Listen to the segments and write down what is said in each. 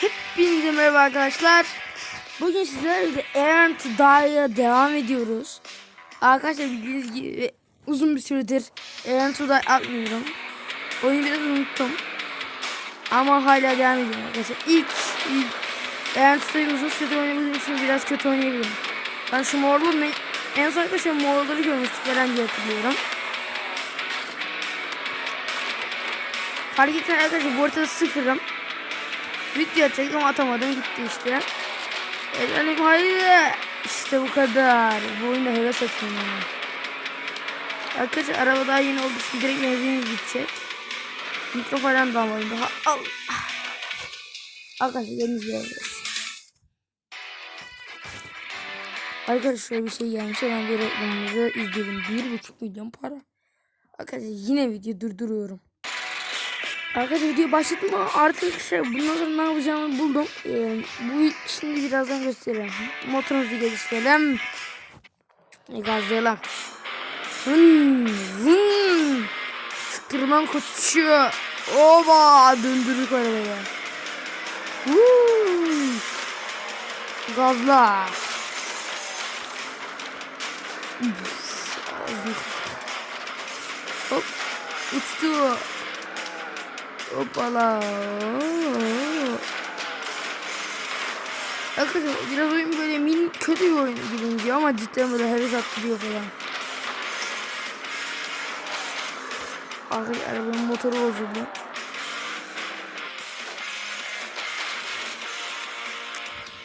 Hepinize merhaba arkadaşlar. Bugün sizlerle Aaron to Die'ya devam ediyoruz. Arkadaşlar bildiğiniz gibi uzun bir süredir Aaron to Die atmıyorum. Oyunu biraz unuttum. Ama hala devam ediyorum arkadaşlar. İlk, ilk Aaron to Die'yi uzun süredir oynamadığım için biraz kötü oynayabilirim. Ben şu morlu? En son arkadaşlar morları görmüştük falan diye hatırlıyorum. Fark etsen arkadaşlar bu arada sıfırım. Video çektim atamadım gitti işte. Efendim hayır. İşte bu kadar. Bu oyunda heves etmiyorum. yani. Arkadaşlar araba daha yeni olduğu için direkt benzin gidecek. Mikro da almadım daha. Al. Arkadaşlar gibi yapıyoruz. Arkadaşlar bir şey gelmiş. Hemen bir reklamımızı izleyelim. 1,5 milyon para. Arkadaşlar yine video durduruyorum. Arkadaşlar video başlattım ama artık şey bundan sonra ne yapacağımı buldum. Ee, bu şimdi birazdan göstereyim. Motorumuzu geliştirelim. E, gazlayalım. Hın, hın. Tırman koçuyor. Oba döndürdük arabayı. Huu. Gazla. Hop uçtu. Hoppala. Arkadaşlar biraz oyun böyle min kötü bir oyun gibi ama cidden böyle heves attırıyor falan. Arkadaşlar arabanın motoru bozuldu.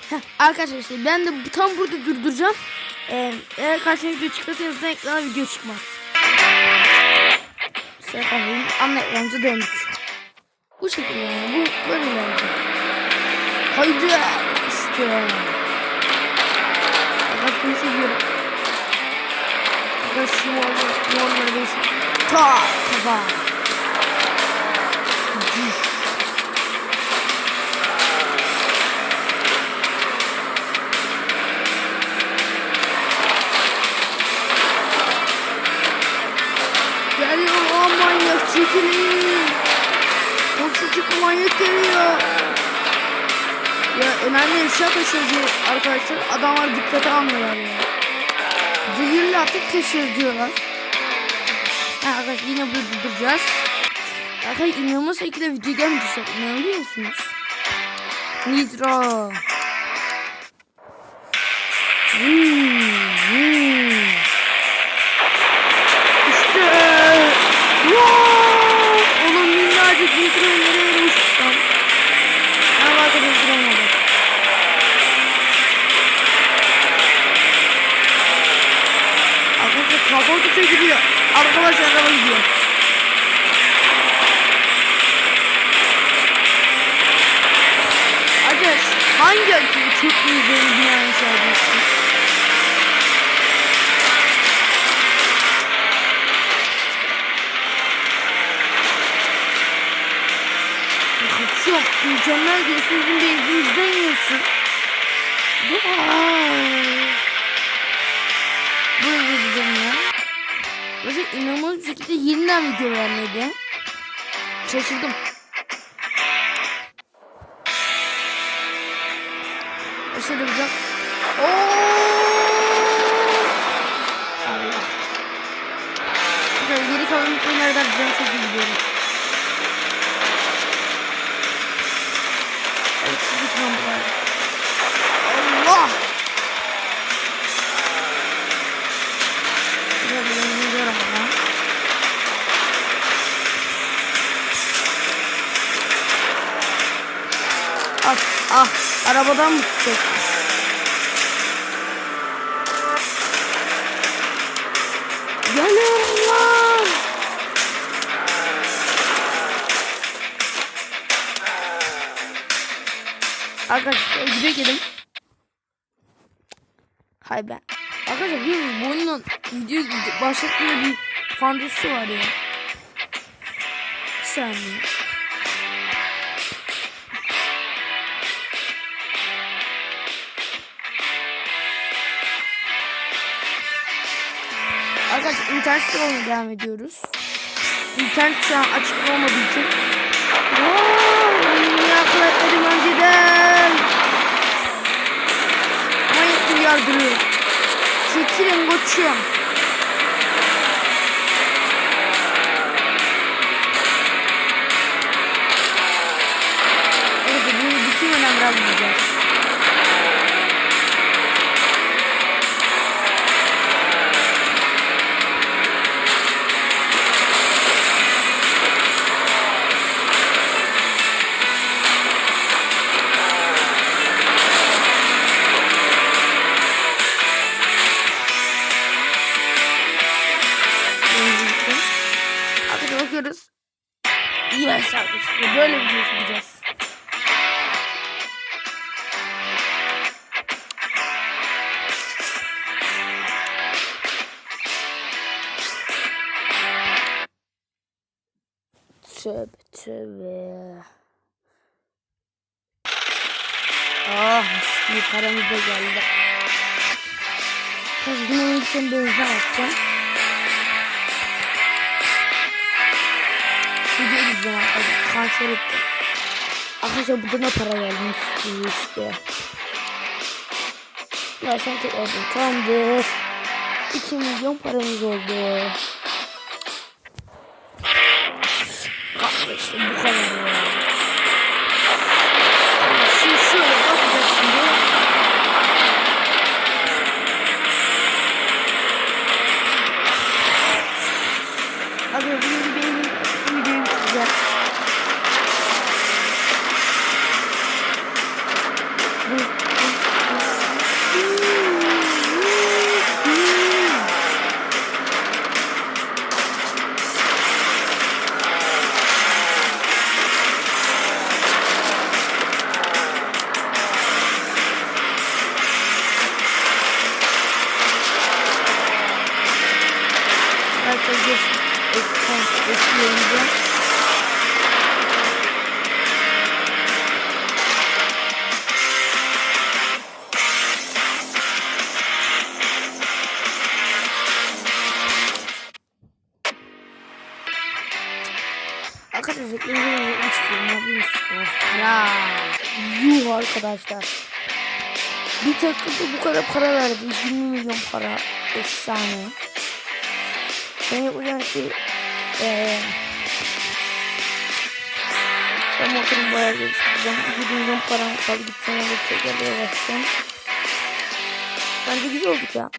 Heh, arkadaşlar işte ben de tam burada durduracağım. Ee, eğer karşıma video çıkarsa yazıdan ekrana video çıkmaz. Seferin ana ekranımıza döndük. Bu şekilde yani. Bu böyle ilerleyecek. Haydi işte. Bak bunu seviyorum. Bak şu ben seviyorum. Ta kafa. Geliyor o manyak çekilin. Toksik manyak geliyor. Ya önemli eşya taşıyoruz arkadaşlar. Adamlar dikkate almıyorlar ya. Zehirli atık taşıyoruz diyorlar. Arkadaşlar yine burada duracağız. Arkadaşlar inanılmaz şekilde video gelmeyecek. İnanabiliyor musunuz? Nitro. Hmm, hmm. Çok mükemmel diyorsun. Şimdi izleyiciden yiyorsun. Böyle gideceğim ya. Mesela inanılmaz bir şekilde yeniden video vermedi. Şaşırdım. Aşağıda güzel. Allah. Geri kalan oyunlardan güzel çok gidiyorum. Ah, ah, arabadan mı? Geliyorum lan! Arkadaşlar gidelim. Hay ben. Arkadaşlar biliyor musunuz bu oyunun video başlatmada bir fantezisi var ya. Bir saniye. Arkadaşlar internet sıralamaya devam ediyoruz. İnternet şu açık olmadığı için. Ooo! Yakaladım önceden. Manyak gibi yardırıyor. Çekilin koçum. Evet, bunu bütün önem biraz bulacağız. Ah bir paramız da geldi. Onun için benzin atacağım. Video izleyeceğim arkadaşlar. Kanser etti. Arkadaşlar burada ne para gelmiş işte. Ya sen tekrar tamamdır. 2 milyon paramız oldu. Arkadaşlar. Bir takımda bu kadar para verdi. 20 milyon para. Efsane. Ben yapacağım şey eee ben motorumu bayağı geliştireceğim. 2 milyon param kaldı. Gideceğim orada tekrarlara basacağım. Bence güzel olduk ya.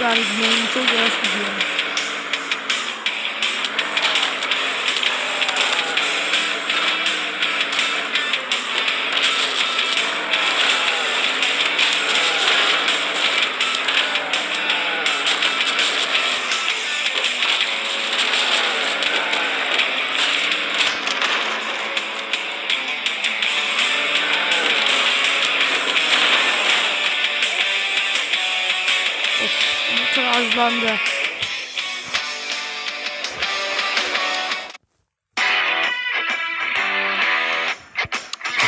Yani benim çok yavaş gidiyor. Motor azlandı.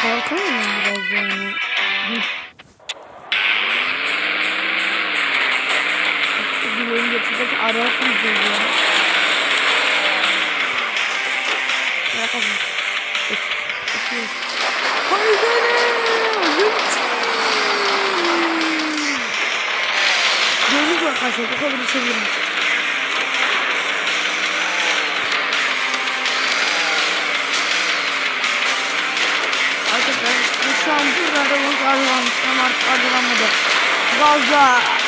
Kalkamıyor muyum biraz yani? Bir oyun geçecek ara yapmayacağız ya. Bırakalım. Bakıyoruz. Haydi! Arkadaşlar? Bu kadar içebilirim. Arkadaşlar şu an burada da bu arılanmış ama artık arılanmadı. Gazla.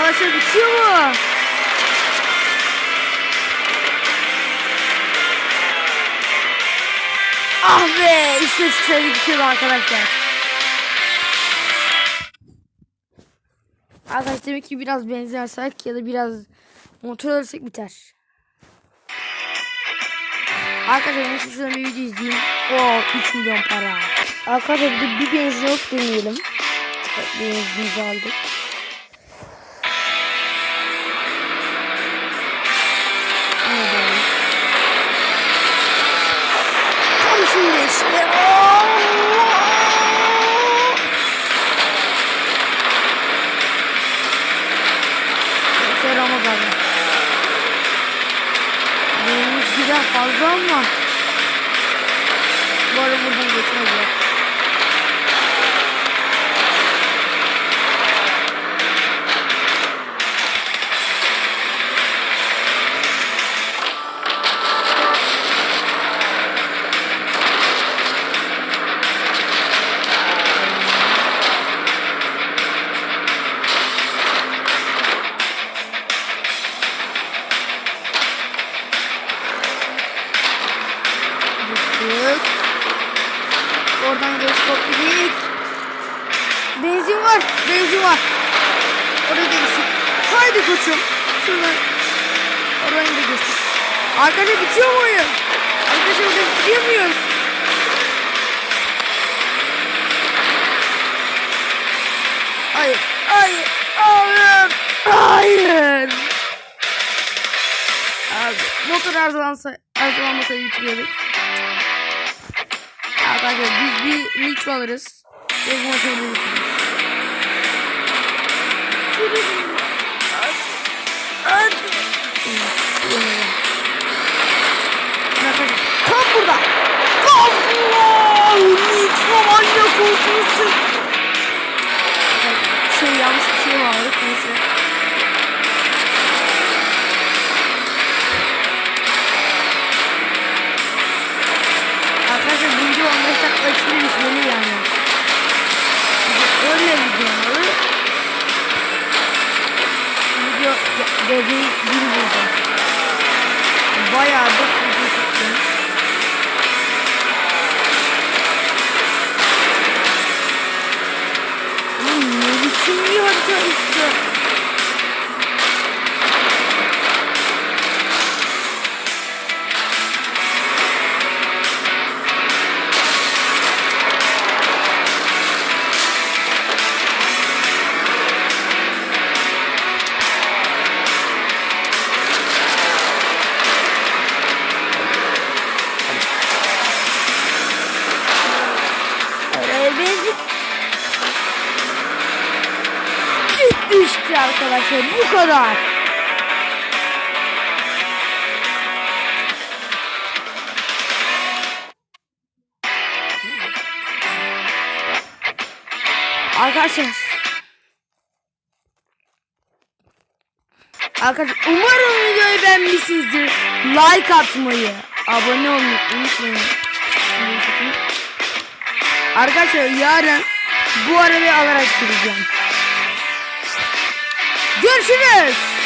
Arkadaşlar bitiyor mu? Ah be işte şöyle bitiyor arkadaşlar. Arkadaşlar demek ki biraz benzin alsak ya da biraz motor alırsak biter. Arkadaşlar ben şuradan bir video izleyeyim. Oo 3 milyon para. Arkadaşlar bir, bir benzin yok deneyelim. Benzinimizi aldık. Fazla ama. Bu arada buradan geçmez Düştük. Arkadaşlar bitiyor mu oyun? Arkadaşlar burada bitiriyor muyuz? Hayır. Hayır. Hayır. Hayır. Abi motor arızalansa, arızalanmasaydı bitiriyorduk. Arkadaşlar biz bir nitro alırız. Ve bu motoru bitiririz. Hadi. Arkadaşlar Video dediği bir buldu. Bayağı da video çektim. Oğlum ne biçim bir harita işte. Arkadaşlar. Arkadaşlar umarım videoyu beğenmişsinizdir. Like atmayı, abone olmayı unutmayın. Arkadaşlar yarın bu arabayı alarak gideceğim. Görüşürüz.